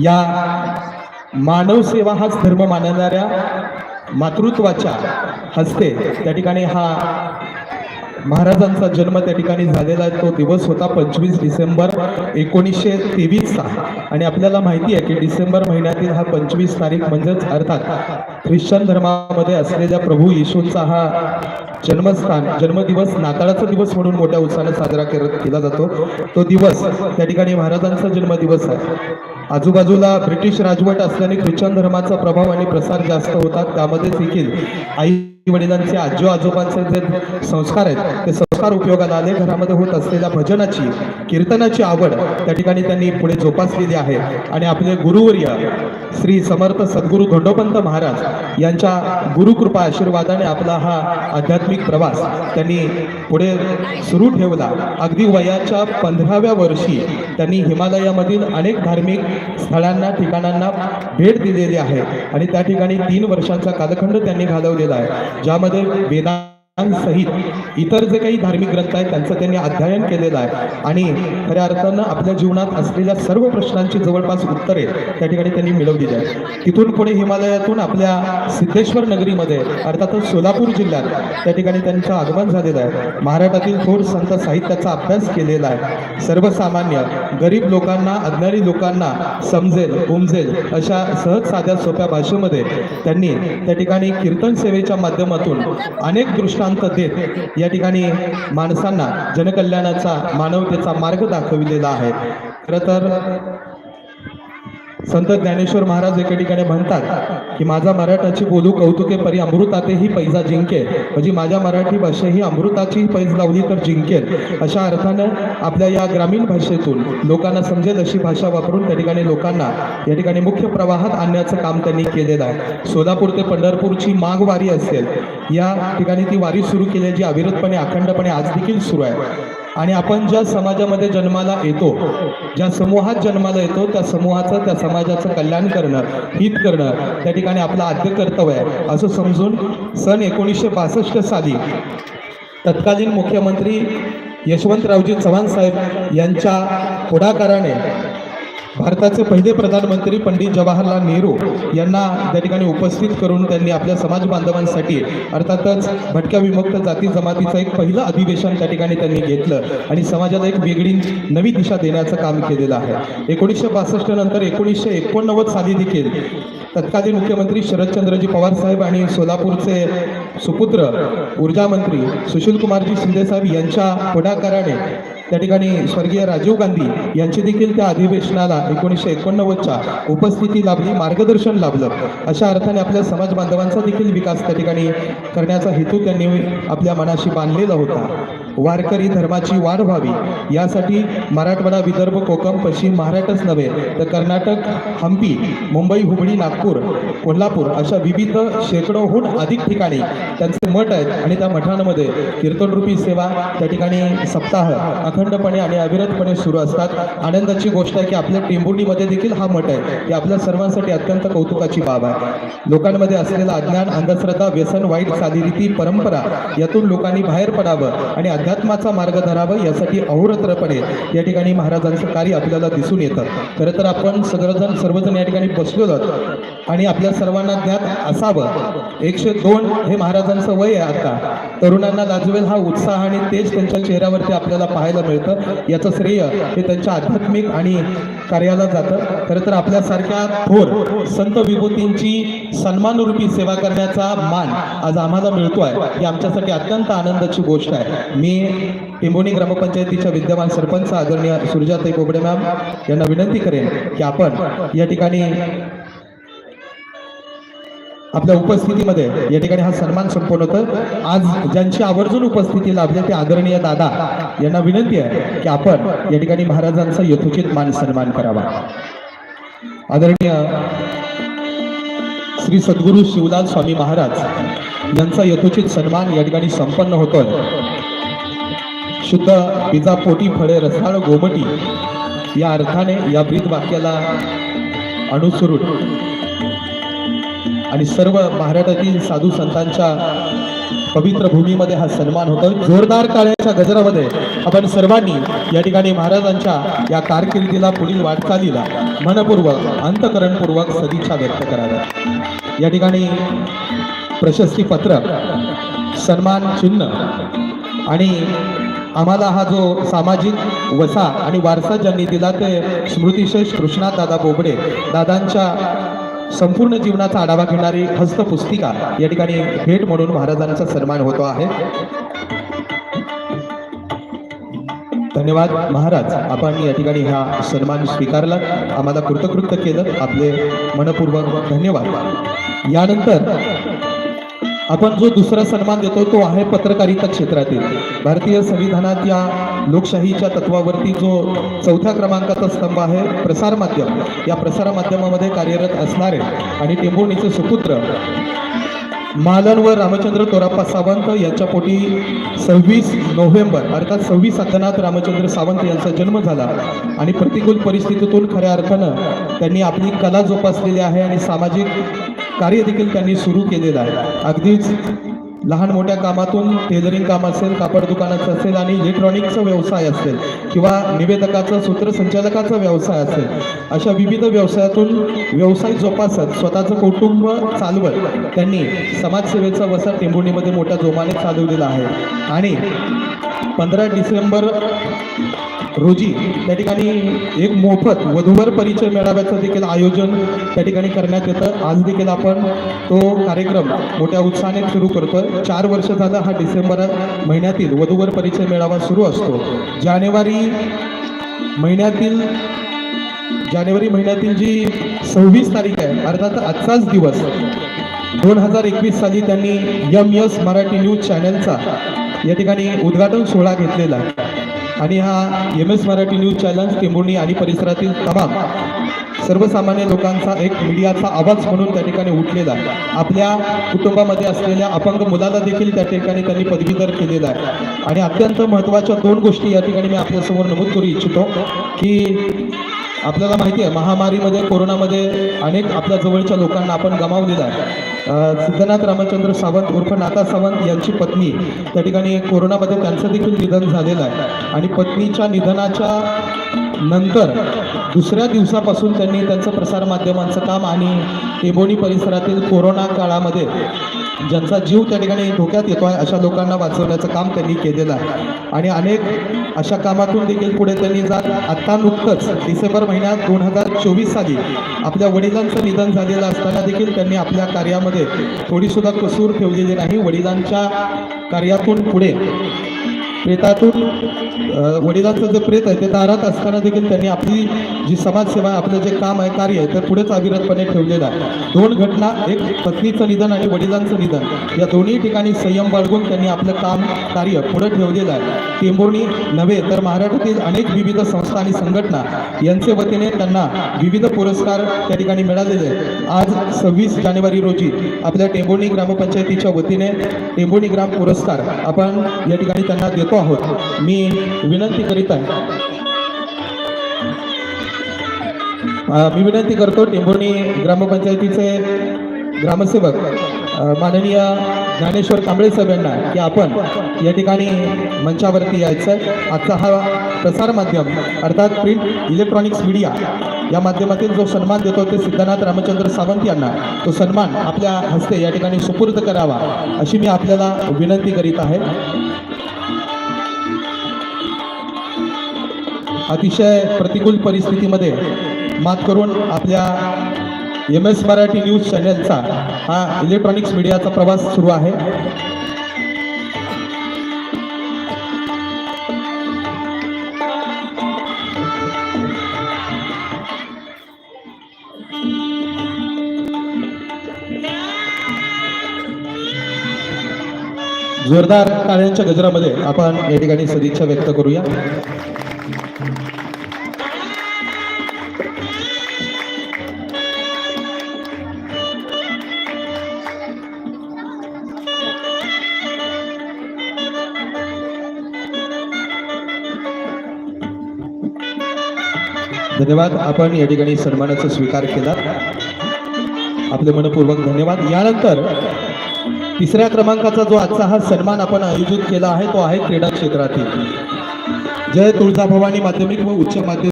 या मानव सेवा हाच धर्म मानणाऱ्या मातृत्वाच्या हस्ते त्या ठिकाणी हा महाराजांचा जन्म त्या ठिकाणी झालेला आहे. तो दिवस होता पंचवीस डिसेंबर एकोणीसशे तेवीसचा आणि आपल्याला माहिती आहे की डिसेंबर महिन्यातील हा पंचवीस तारीख म्हणजेच अर्थात ख्रिश्चन धर्मामध्ये असलेल्या प्रभू येशूंचा हा जन्मस्थान जन्मदिवस नाताळाचा दिवस म्हणून मोठ्या उत्साहाने साजरा कर- केला जातो. तो दिवस त्या ठिकाणी महाराजांचा जन्मदिवस आहे. आजूबाजूला ब्रिटिश राजवट असल्याने ख्रिश्चन धर्माचा प्रभाव आणि प्रसार जास्त होतात. त्यामध्ये देखील आई वडिलांचे आजो आजोबांचे जे संस्कार आहेत ते संस्कार उपयोगाला आले. घरामध्ये होत असलेल्या भजनाची कीर्तनाची आवड त्या ठिकाणी त्यांनी पुढे जोपासलेली आहे. आणि आपले गुरुवर्य श्री समर्थ सद्गुरू धोंडोपंत महाराज यांच्या गुरुकृपा आशीर्वादाने आपला हा आध्यात्मिक प्रवास त्यांनी पुढे सुरू ठेवला. अगदी वयाच्या पंधराव्या वर्षी त्यांनी हिमालयामधील अनेक धार्मिक स्थळांना ठिकाणांना भेट दिलेली आहे. आणि त्या ठिकाणी तीन वर्षांचा कालखंड त्यांनी घालवलेला आहे. ज्यामध्ये वेदांसहित इतर जे काही धार्मिक ग्रंथ आहेत त्यांचं त्यांनी अध्ययन केलेलं आहे. आणि खऱ्या अर्थानं आपल्या जीवनात असलेल्या सर्व प्रश्नांची जवळपास उत्तरे त्या ठिकाणी त्यांनी मिळवली आहेत. तिथून पुढे हिमालयातून आपल्या सिद्धेश्वर नगरीमध्ये अर्थातच सोलापूर जिल्ह्यात त्या ठिकाणी त्यांचं आगमन झालेलं आहे. महाराष्ट्रातील थोर संत साहित्याचा अभ्यास केलेला आहे. सर्वसामान्य गरीब लोकांना अज्ञानी लोकांना समजेल उमजेल अशा सहज साध्या सोप्या भाषेमध्ये त्यांनी त्या ठिकाणी कीर्तन सेवेच्या माध्यमातून अनेक दृष्टांत देत या ठिकाणी माणसांना जनकल्याणाचा मानवतेचा मार्ग दाखविलेला आहे. खरं तर संत ज्ञानेश्वर महाराज एका ठिकाणी म्हणतात की माझा मराठाची बोलू कौतुके परी अमृताते ही पैजा जिंकेल. म्हणजे माझ्या मराठी भाषा ही अमृताची पैज लावली तर जिंकेल. अशा अर्थानं आपल्या या ग्रामीण भाषेतून लोकांना समजेल अशी भाषा वापरून त्या ठिकाणी लोकांना या ठिकाणी मुख्य प्रवाहात आणण्याचं काम त्यांनी केलेलं आहे. सोलापूर ते पंढरपूरची माघ वारी असेल या ठिकाणी ती वारी सुरू केली जी अविरतपणे अखंडपणे आज देखील सुरू आहे. आणि आपण ज्या समाजामध्ये जन्माला येतो ज्या समूहात जन्माला येतो त्या समूहाचं त्या समाजाचं कल्याण करणं हित करणं त्या ठिकाणी आपलं आद्य कर्तव्य आहे. असं समजून सन एकोणीसशे बासष्ट साली तत्कालीन मुख्यमंत्री यशवंतरावजी चव्हाण साहेब यांच्या पुढाकाराने भारताचे पहिले प्रधानमंत्री पंडित जवाहरलाल नेहरू यांना त्या ठिकाणी उपस्थित करून त्यांनी आपल्या समाज बांधवांसाठी अर्थातच भटक्या विमुक्त जाती जमातीचं एक पहिलं अधिवेशन त्या ठिकाणी त्यांनी घेतलं आणि समाजाला एक वेगळी नवी दिशा देण्याचं काम केलेलं आहे. एकोणीसशे बासष्ट नंतर एकोणीसशे एकोणनव्वद साली देखील तत्कालीन मुख्यमंत्री शरदचंद्रजी पवार साहेब आणि सोलापूरचे सुपुत्र ऊर्जा मंत्री सुशीलकुमारजी शिंदे साहेब यांच्या पुढाकाराने त्या ठिकाणी स्वर्गीय राजीव गांधी यांची देखील त्या अधिवेशनाला एकोणीसशे एकोणनव्वदच्या उपस्थिती लाभली मार्गदर्शन लाभलं. अशा अर्थाने आपल्या समाज बांधवांचा देखील विकास त्या ठिकाणी करण्याचा हेतू त्यांनी आपल्या मनाशी बांधलेला होता. वारकरी धर्माची वाढ व्हावी यासाठी मराठवाडा विदर्भ कोकम पश्चिम महाराष्ट्रच नव्हे तर कर्नाटक हम्पी मुंबई हुबळी नागपूर कोल्हापूर अशा विविध शेकडोहून अधिक ठिकाणी त्यांचे मठ आहेत आणि त्या मठांमध्ये कीर्तनरूपी सेवा त्या ठिकाणी सप्ताह अखंडपणे आणि अविरतपणे सुरू असतात. आनंदाची गोष्ट आहे की आपल्या टेंभुर्णीमध्ये देखील हा मठ आहे. ही आपल्या सर्वांसाठी अत्यंत कौतुकाची बाब आहे. लोकांमध्ये असलेला अज्ञान अंधश्रद्धा व्यसन वाईट साधीरीती परंपरा यातून लोकांनी बाहेर पडावं आणि अध्यात्माचा मार्ग धरावं यासाठी अहोरत्रपणे या ठिकाणी महाराजांचं कार्य आपल्याला दिसून येतं. खरं तर आपण सगळेजण सर्वजण या ठिकाणी बसलेलो आणि आपल्या सर्वांना ज्ञात असावं. एकशे दोन हे महाराजांचं वय आहे आता. तरुणांना लाजवेल हा उत्साह आणि तेज त्यांच्या चेहऱ्यावरती आपल्याला पाहायला मिळतं. याचं श्रेय हे त्यांच्या आध्यात्मिक आणि कार्याला जातं. खरं तर आपल्यासारख्या थोर संत विभूतींची सन्मानरूपी सेवा करण्याचा मान आज आम्हाला मिळतोय. ही आमच्यासाठी अत्यंत आनंदाची गोष्ट आहे. मी टिंबोणी ग्रामपंचायतीच्या विद्यमान सरपंच आदरणीय सुरजाताई बोबडे मॅम यांना विनंती करेन की आपण या ठिकाणी आपल्या उपस्थितीमध्ये. या ठिकाणी हा सन्मान संपवलं होतं आज ज्यांची आवर्जून उपस्थिती लाभली ते आदरणीय दादा. यांना विनंती आहे की आपण या ठिकाणी महाराजांचा यथोचित मान सन्मान करावा. आदरणीय श्री सद्गुरू शिवलाल स्वामी महाराज यांचा यथोचित सन्मान या ठिकाणी संपन्न होतोय. शुद्ध पिजा पोटी फळे रसाळ गोमटी या अर्थाने या ब्रीद वाक्याला अनुसरून आणि सर्व महाराष्ट्रातील साधू संतांच्या पवित्र भूमीमध्ये हा सन्मान होतो. जोरदार काळ्याच्या गजरामध्ये आपण सर्वांनी या ठिकाणी महाराजांच्या या कारकिर्दीला पुढील वाटचालीला मनपूर्वक अंतकरणपूर्वक सदिच्छा व्यक्त कराव्या या ठिकाणी प्रशस्ती पत्र सन्मान चिन्ह आणि आम्हाला हा जो सामाजिक वसा आणि वारसा ज्यांनी दिला ते स्मृतिशेष कृष्णा दादा बोबडे दादांच्या संपूर्ण जीवनाचा आढावा घेणारी हस्तपुस्तिका या ठिकाणी भेट म्हणून महाराजांचा सन्मान होतो आहे. धन्यवाद महाराज. आपण या ठिकाणी हा सन्मान स्वीकारला. आम्हाला कृतकृत्य केलं. आपले मनपूर्वक धन्यवाद. यानंतर आपण जो दुसरा सन्मान देतो तो आहे पत्रकारिता क्षेत्रातील. भारतीय संविधानात या लोकशाहीच्या तत्वावरती जो चौथ्या क्रमांकाचा स्तंभ आहे प्रसार माध्यम. या प्रसार माध्यमामध्ये कार्यरत असणारे आणि टेंभुर्णीचे सुपुत्र मालन व रामचंद्र तोराप्पा सावंत यांच्या पोटी सव्वीस नोव्हेंबर अर्थात सव्वीस अथनात रामचंद्र सावंत यांचा जन्म झाला. आणि प्रतिकूल परिस्थितीतून खऱ्या अर्थानं त्यांनी आपली कला जोपासलेली आहे आणि सामाजिक कार्य देखील त्यांनी सुरू केलेलं आहे. अगदीच लहान मोठ्या कामातून टेलरिंग काम असेल कापड दुकानाचं असेल आणि इलेक्ट्रॉनिकचा व्यवसाय असेल किंवा निवेदकाचा सूत्रसंचालकाचा व्यवसाय असेल अशा विविध व्यवसायातून व्यवसाय जोपासत स्वतःचं कुटुंब चालवत त्यांनी समाजसेवेचा वसा टेंभुर्णीमध्ये मोठ्या जोमाने चालवलेला आहे. आणि पंधरा डिसेंबर रोजी त्या ठिकाणी एक मोफत वधूवर परिचय मेळाव्याचं देखील आयोजन त्या ठिकाणी करण्यात येतं. आज देखील आपण तो कार्यक्रम मोठ्या उत्साहाने सुरू करतोय. चार वर्ष झालं हा डिसेंबर महिन्यातील वधूवर परिचय मेळावा सुरू असतो. जानेवारी महिन्यातील जानेवारी महिन्यातील जी सव्वीस तारीख आहे अर्थात आजचाच दिवस दोन हजार एकवीस साली त्यांनी यम यस मराठी न्यूज चॅनलचा या ठिकाणी उद्घाटन सोहळा घेतलेला आहे. आणि हा M S Marathi news channel Tembhurni आणि परिसरातील तमाम सर्वसामान्य लोकांचा एक मीडियाचा आवाज म्हणून त्या ठिकाणी उठलेला आहे. आपल्या कुटुंबामध्ये असलेल्या अपंग मुलाला देखील त्या ठिकाणी त्यांनी पदवीधर केलेला आहे. आणि अत्यंत महत्त्वाच्या दोन गोष्टी या ठिकाणी मी आपल्यासमोर नमूद करू इच्छितो की आपल्याला माहिती आहे महामारीमध्ये कोरोनामध्ये अनेक आपल्या जवळच्या लोकांना आपण गमावलेलं आहे सिद्धनाथ रामचंद्र सावंत उर्फ नाता सावंत यांची पत्नी त्या ठिकाणी कोरोनामध्ये त्यांचं देखील निधन झालेलं आहे. आणि पत्नीच्या निधनाच्या नंतर दुसऱ्या दिवसापासून त्यांनी त्यांचं प्रसारमाध्यमांचं काम आणि टेबोनी परिसरातील कोरोना काळामध्ये ज्यांचा जीव त्या ठिकाणी धोक्यात येतो आहे अशा लोकांना वाचवण्याचं काम त्यांनी केलेलं आहे. आणि अनेक अशा कामातून देखील पुढे त्यांनी जात आत्ता नुकतंच डिसेंबर महिन्यात दोन हजार चोवीस साली आपल्या वडिलांचं निधन झालेलं असताना देखील त्यांनी आपल्या कार्यामध्ये थोडीसुद्धा कसूर ठेवलेली नाही. वडिलांच्या कार्यातून पुढे प्रेतातून वडिलांचं जे प्रेत आहे ते दारात असताना देखील त्यांनी आपली जी समाजसेवा आपलं जे काम आहे कार्य आहे ते पुढेच अविरतपणे ठेवलेलं आहे. दोन घटना एक पत्नीचं निधन आणि वडिलांचं निधन या दोन्ही ठिकाणी संयम बाळगून त्यांनी आपलं काम कार्य पुढे ठेवलेलं आहे. टेंबोणी नव्हे तर महाराष्ट्रातील अनेक विविध संस्था आणि संघटना यांचे वतीने त्यांना विविध पुरस्कार त्या ठिकाणी मिळालेले आहेत. आज सव्वीस जानेवारी रोजी आपल्या टेंबोणी ग्रामपंचायतीच्या वतीने टेंबोणी ग्राम पुरस्कार आपण या ठिकाणी त्यांना देतो. आहोत मी विनंती करीत आहे. मी विनंती करतो टेंभोणी ग्रामपंचायतीचे ग्रामसेवक माननीय ज्ञानेश्वर कांबळे साहेब यांना की आपण या ठिकाणी मंचावरती यायचं. आहे आजचा हा प्रसार माध्यम अर्थात प्रिंट इलेक्ट्रॉनिक्स मीडिया या माध्यमातील जो सन्मान देतो ते सिद्धनाथ रामचंद्र सावंत यांना तो सन्मान आपल्या हस्ते या ठिकाणी सुपूर्द करावा अशी मी आपल्याला विनंती करीत आहे. अतिशय प्रतिकूल परिस्थितीमध्ये मात करून आपल्या एम एस मराठी न्यूज चॅनलचा हा इलेक्ट्रॉनिक्स मीडियाचा प्रवास सुरू आहे. जोरदार टाळ्यांच्या गजरामध्ये आपण या ठिकाणी सदिच्छा व्यक्त करूया. धन्यवाद. आपण या ठिकाणी सन्मानाचा स्वीकार केला. आपले मनपूर्वक धन्यवाद. यानंतर तिसऱ्या क्रमांकाचा जो आजचा हा सन्मान आपण आयोजित केला आहे तो आहे क्रीडा क्षेत्रातील. जय तुळजाभवानी माध्यमिक व उच्च माध्यमिक